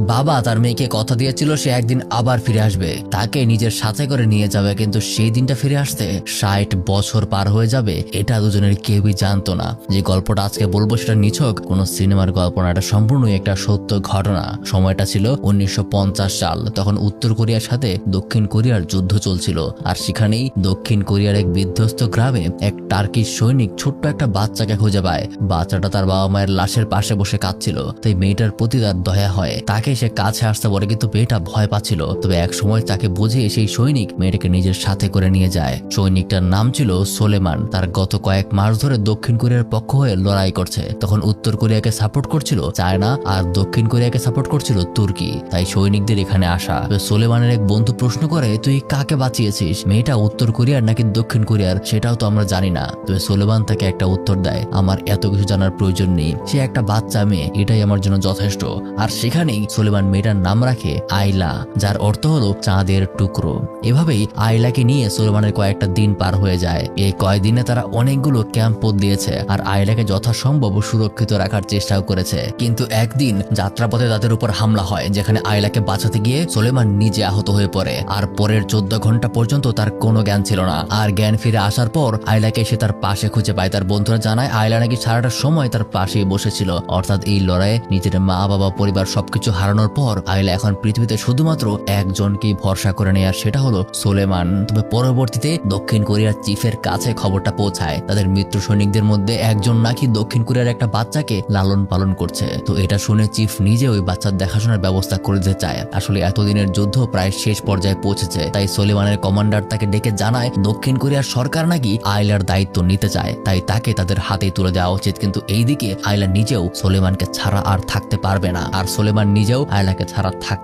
বাবা তার মেয়েকে কথা দিয়েছিল সে একদিন আবার ফিরে আসবে। তাকে নিজের সাথে করে নিয়ে যাবে, কিন্তু সেই দিনটা ফিরে আসতে ষাট বছর পার হয়ে যাবে, এটা দুজনের কেউই জানতো না। যে গল্পটা আজকে বলব সেটা নিছক, কোনো সিনেমার গল্প না, এটা সম্পূর্ণই একটা সত্য ঘটনা। সময়টা ছিল উনিশশো পঞ্চাশ সাল, তখন উত্তর কোরিয়ার সাথে দক্ষিণ কোরিয়ার যুদ্ধ চলছিল। আর সেখানেই দক্ষিণ কোরিয়ার এক বিধ্বস্ত গ্রামে এক টার্কিশ সৈনিক ছোট্ট একটা বাচ্চাকে খুঁজে পায়। বাচ্চাটা তার বাবা মায়ের লাশের পাশে বসে কাঁদছিল, তাই মেয়েটার প্রতি তার দয়া হয়। তাকে সে কাছে আসতে বলে, কিন্তু মেয়েটা ভয় পাচ্ছিল। তবে এক সময় তাকে বুঝিয়ে সেই সৈনিক মেয়েটাকে নিজের সাথে করে নিয়ে যায়। সৈনিকটার নাম ছিল সোলেমান। তার গত কয়েক মাস ধরে দক্ষিণ কোরিয়ার পক্ষ হয়ে লড়াই করছে। তখন উত্তর কোরিয়াকে সাপোর্ট করছিল চায়না আর দক্ষিণ কোরিয়াকে সাপোর্ট করছিল তুর্কি। তাই সৈনিকদের এখানে আসা। সোলেমানের এক বন্ধু প্রশ্ন করে, তুই কাকে বাঁচিয়েছিস? মেয়েটা উত্তর কোরিয়ার নাকি দক্ষিণ কোরিয়ার? সেটাও তো আমরা জানি না। তবে সোলেমান তাকে একটা উত্তর দেয়, আমার এত কিছু জানার প্রয়োজন নেই। সে একটা বাচ্চা মেয়ে। এটাই আমার জন্য যথেষ্ট। আর সেখানেই সোলেমান মেয়েটার নাম রাখে আইলা যার অর্থ হলো চাঁদের টুকরো। এভাবেই আইলাকে নিয়ে সোলেমানের কয়েকটা দিন পার হয়ে যায়। এই কয়েকদিনে তারা অনেকগুলো ক্যাম্প দিয়েছে আর আইলাকে যথাসম্ভব সুরক্ষিত রাখার চেষ্টাও করেছে। কিন্তু একদিন যাত্রাপথে তাদের উপর হামলা হয়, যেখানে আইলাকে বাঁচাতে গিয়ে সোলেমান নিজে আহত হয়ে পড়ে। আর পরের চোদ্দ ঘণ্টা পর্যন্ত তার কোনো জ্ঞান ছিল না। আর জ্ঞান ফিরে আসার পর আইলাকে সে তার পাশে খুঁজে পায়। তার বন্ধুরা জানায় আইলা নাকি সারাটা সময় তার পাশেই বসেছিল। অর্থাৎ এই লড়াইয়ে নিজের মা বাবা পরিবার সবকিছু হারানোর পর আইলা এখন পৃথিবীতে শুধুমাত্র একজনকেই ভরসা করে নেয় আর সেটা হলো সোলেমান। তবে পরবর্তীতে দক্ষিণ কোরিয়ার চিফের কাছে খবরটা পৌঁছায়। তাদের মিত্র সৈনিকদের মধ্যে একজন নাকি দক্ষিণ কোরিয়ার একটা বাচ্চাকে লালন পালন করছে। তো এটা শুনে চিফ নিজে ওই বাচ্চার দেখাশোনার ব্যবস্থা করে দিতে চায়। আসলে এতদিনের যুদ্ধ প্রায় শেষ পর্যায়ে পৌঁছেছে। তাই সোলেমানের কমান্ডার তাকে ডেকে জানায়, দক্ষিণ কোরিয়ার সরকার নাকি আইলার দায়িত্ব নিতে চায়। তাই তাকে তাদের হাতে তুলে দেওয়া উচিত। কিন্তু এইদিকে আইলা নিজেও সোলেমানকে ছাড়া আর থাকতে পারবে না। আর সোলেমান নিজেও আইলাকে ছাড়া থাক